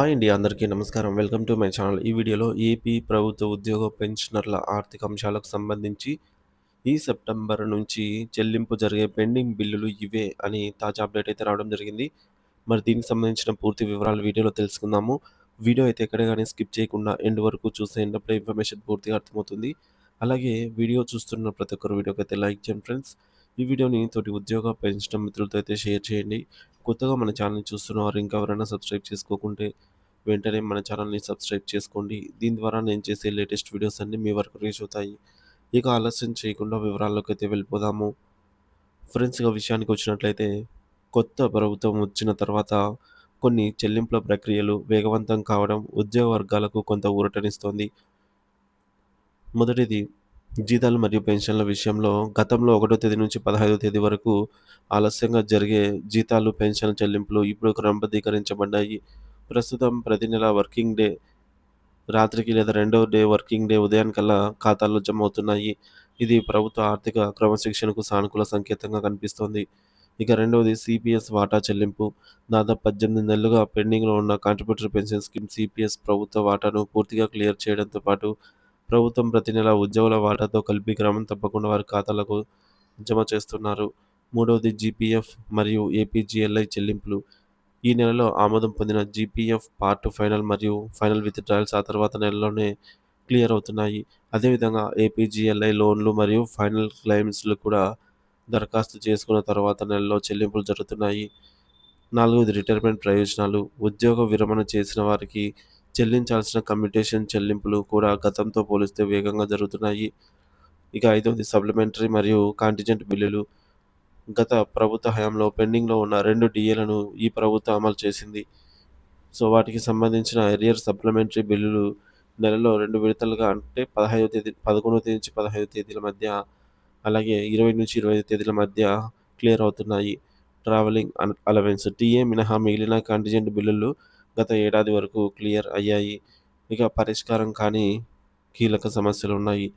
Hi అండి అందరికీ నమస్కారం. Welcome to my channel. ఈ వీడియోలో ఏపీ ప్రభుత్వ ఉద్యోగ పెన్షనర్ల ఆర్థిక అంశాలకు సంబంధించి ఈ సెప్టెంబర్ నుంచి చెల్లింపు జరిగే పెండింగ్ బిల్లులు ఇవే అని తాజా అప్డేట్ అయితే రావడం జరిగింది. మరి దీనికి సంబంధించిన పూర్తి వివరాలు వీడియోలో తెలుసుకుందాము. వీడియో అయితే ఎక్కడ కానీ స్కిప్ చేయకుండా ఎండ్ వరకు చూస్తే అప్పుడే ఇన్ఫర్మేషన్ పూర్తిగా అర్థమవుతుంది. అలాగే వీడియో చూస్తున్న ప్రతి ఒక్కరు వీడియోకి అయితే లైక్ చేయండి ఫ్రెండ్స్. ఈ వీడియోని తోటి ఉద్యోగ పెన్షన్ మిత్రులతో అయితే షేర్ చేయండి. కొత్తగా మన ఛానల్ చూస్తున్న వారు ఇంకా ఎవరైనా సబ్స్క్రైబ్ చేసుకోకుంటే వెంటనే మన ఛానల్ని సబ్స్క్రైబ్ చేసుకోండి. దీని ద్వారా నేను చేసే లేటెస్ట్ వీడియోస్ అన్నీ మీ వరకు రీచ్ అవుతాయి. ఇక ఆలస్యం చేయకుండా వివరాల్లోకి అయితే వెళ్ళిపోదాము. ఫ్రెండ్స్గా విషయానికి వచ్చినట్లయితే కొత్త ప్రభుత్వం వచ్చిన తర్వాత కొన్ని చెల్లింపుల ప్రక్రియలు వేగవంతం కావడం ఉద్యోగ వర్గాలకు కొంత ఊరటనిస్తోంది. మొదటిది జీతాలు మరియు పెన్షన్ల విషయంలో గతంలో ఒకటో తేదీ నుంచి పదహైదో తేదీ వరకు ఆలస్యంగా జరిగే జీతాలు పెన్షన్ చెల్లింపులు ఇప్పుడు క్రమబద్ధీకరించబడ్డాయి. ప్రస్తుతం ప్రతి నెల వర్కింగ్ డే రాత్రికి లేదా రెండో డే వర్కింగ్ డే ఉదయానికల్లా ఖాతాల్లో జమ అవుతున్నాయి ఇది ప్రభుత్వ ఆర్థిక క్రమశిక్షణకు సానుకూల సంకేతంగా కనిపిస్తోంది. ఇక రెండవది సిపిఎస్ వాటా చెల్లింపు. దాదాపు పద్దెనిమిది నెలలుగా పెండింగ్లో ఉన్న కాంట్రిబ్యూటరీ పెన్షన్ స్కీమ్ సిపిఎస్ ప్రభుత్వ వాటాను పూర్తిగా క్లియర్ చేయడంతో పాటు ప్రభుత్వం ప్రతి నెల ఉద్యోగుల వాటాతో కలిపి క్రమం తప్పకుండా వారి ఖాతాలకు జమ చేస్తున్నారు. మూడవది జీపీఎఫ్ మరియు ఏపీజీఎల్ఐ చెల్లింపులు. ఈ నెలలో ఆమోదం పొందిన జీపీఎఫ్ పార్ట్ ఫైనల్ మరియు ఫైనల్ విత్ డ్రాయల్స్ ఆ తర్వాత నెలలోనే క్లియర్ అవుతున్నాయి. అదేవిధంగా ఏపీజీఎల్ఐ లోన్లు మరియు ఫైనల్ క్లెయిమ్స్లు కూడా దరఖాస్తు చేసుకున్న తర్వాత నెలలో చెల్లింపులు జరుగుతున్నాయి. నాలుగవది రిటైర్మెంట్ ప్రయోజనాలు. ఉద్యోగ విరమణ చేసిన వారికి చెల్లించాల్సిన కమ్యూటేషన్ చెల్లింపులు కూడా గతంతో పోలిస్తే వేగంగా జరుగుతున్నాయి. ఇక ఐదవది సప్లిమెంటరీ మరియు కాంటిజెంట్ బిల్లులు. గత ప్రభుత్వ హయాంలో పెండింగ్లో ఉన్న రెండు డిఏలను ఈ ప్రభుత్వం అమలు చేసింది. సో వాటికి సంబంధించిన ఎరియర్ సప్లిమెంటరీ బిల్లులు నెలలో రెండు విడతలుగా అంటే పదహైదో తేదీ పదకొండవ తేదీ నుంచి పదహైదు తేదీల మధ్య అలాగే ఇరవై నుంచి ఇరవై ఐదు తేదీల మధ్య క్లియర్ అవుతున్నాయి. ట్రావెలింగ్ అలవెన్స్ టీఏ మినహా మిగిలిన కాంటిజెంట్ బిల్లులు గత ఏడాది వరకు క్లియర్ అయ్యాయి. ఇక పరిష్కారం కానీ కీలక సమస్యలు ఉన్నాయి.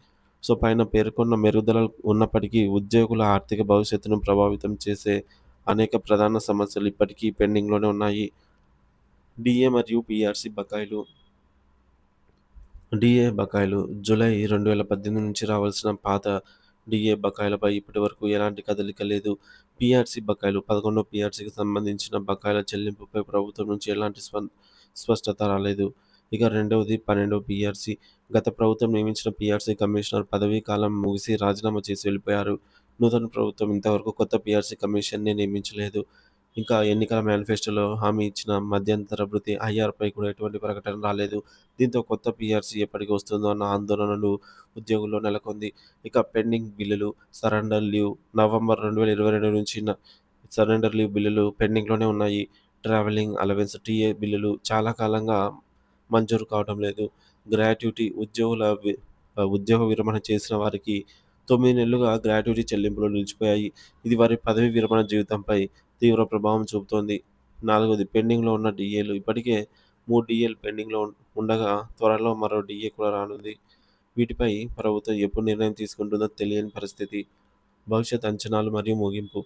సో పైన పేర్కొన్న మెరుగుదలలు ఉన్నప్పటికీ ఉద్యోగుల ఆర్థిక భవిష్యత్తును ప్రభావితం చేసే అనేక ప్రధాన సమస్యలు ఇప్పటికీ పెండింగ్లోనే ఉన్నాయి. డిఏ మరియు పిఆర్సి బకాయిలు. డిఏ బకాయిలు జూలై రెండు వేల పద్దెనిమిది నుంచి రావాల్సిన పాత డిఏ బకాయిలపై ఇప్పటి వరకు ఎలాంటి కదలిక లేదు. పిఆర్సి బకాయిలు పదకొండో పిఆర్సీకి సంబంధించిన బకాయిల చెల్లింపుపై ప్రభుత్వం నుంచి ఎలాంటి స్పష్టత రాలేదు. ఇక రెండవది పన్నెండవ పీఆర్సీ. గత ప్రభుత్వం నియమించిన పీఆర్సీ కమిషనర్ పదవీ కాలం ముగిసి రాజీనామా చేసి వెళ్ళిపోయారు. నూతన ప్రభుత్వం ఇంతవరకు కొత్త పీఆర్సీ కమిషన్ని నియమించలేదు. ఇంకా ఎన్నికల మేనిఫెస్టోలో హామీ ఇచ్చిన మధ్యంతర వృత్తి ఐఆర్పై కూడా ఎటువంటి ప్రకటన రాలేదు. దీంతో కొత్త పీఆర్సీ ఎప్పటికి వస్తుందో అన్న ఆందోళనలు ఉద్యోగుల్లో నెలకొంది. ఇక పెండింగ్ బిల్లులు సరెండర్ లీవ్ నవంబర్ రెండు వేల ఇరవై రెండు నుంచి సరెండర్ లీవ్ బిల్లులు పెండింగ్లోనే ఉన్నాయి. ట్రావెలింగ్ అలవెన్స్ టీఏ బిల్లులు చాలా కాలంగా మంజూరు కావడం లేదు. గ్రాట్యుటీ ఉద్యోగుల ఉద్యోగ విరమణ చేసిన వారికి తొమ్మిది నెలలుగా గ్రాట్యుటీ చెల్లింపులు నిలిచిపోయాయి. ఇది వారి పదవి విరమణ జీవితంపై తీవ్ర ప్రభావం చూపుతోంది. నాలుగోది పెండింగ్లో ఉన్న డిఏలు. ఇప్పటికే మూడు డిఏలు పెండింగ్లో ఉండగా త్వరలో మరో డిఏ కూడా రానుంది. వీటిపై ప్రభుత్వం ఎప్పుడు నిర్ణయం తీసుకుంటుందో తెలియని పరిస్థితి భవిష్యత్ అంచనాలు మరియు ముగింపు.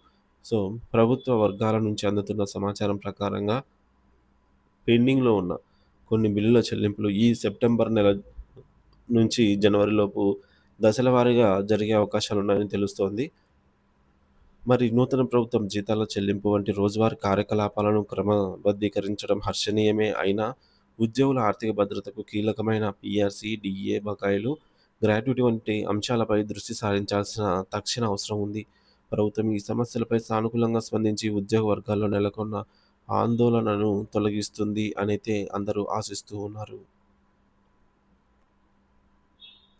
సో ప్రభుత్వ వర్గాల నుంచి అందుతున్న సమాచారం ప్రకారంగా పెండింగ్లో ఉన్న కొన్ని బిల్లుల చెల్లింపులు ఈ సెప్టెంబర్ నెల నుంచి జనవరిలోపు దశల వారీగా జరిగే అవకాశాలు ఉన్నాయని తెలుస్తోంది. మరి నూతన ప్రభుత్వం జీతాల చెల్లింపు వంటి రోజువారీ కార్యకలాపాలను క్రమబద్ధీకరించడం హర్షణీయమే అయినా ఉద్యోగుల ఆర్థిక భద్రతకు కీలకమైన పిఆర్సీ డిఏ బకాయిలు గ్రాట్యుటీ వంటి అంశాలపై దృష్టి సారించాల్సిన తక్షణ అవసరం ఉంది. ప్రభుత్వం ఈ సమస్యలపై సానుకూలంగా స్పందించి ఉద్యోగ వర్గాల్లో నెలకొన్న ఆందోళనను తొలగిస్తుంది అనైతే అందరూ ఆశిస్తూ ఉన్నారు.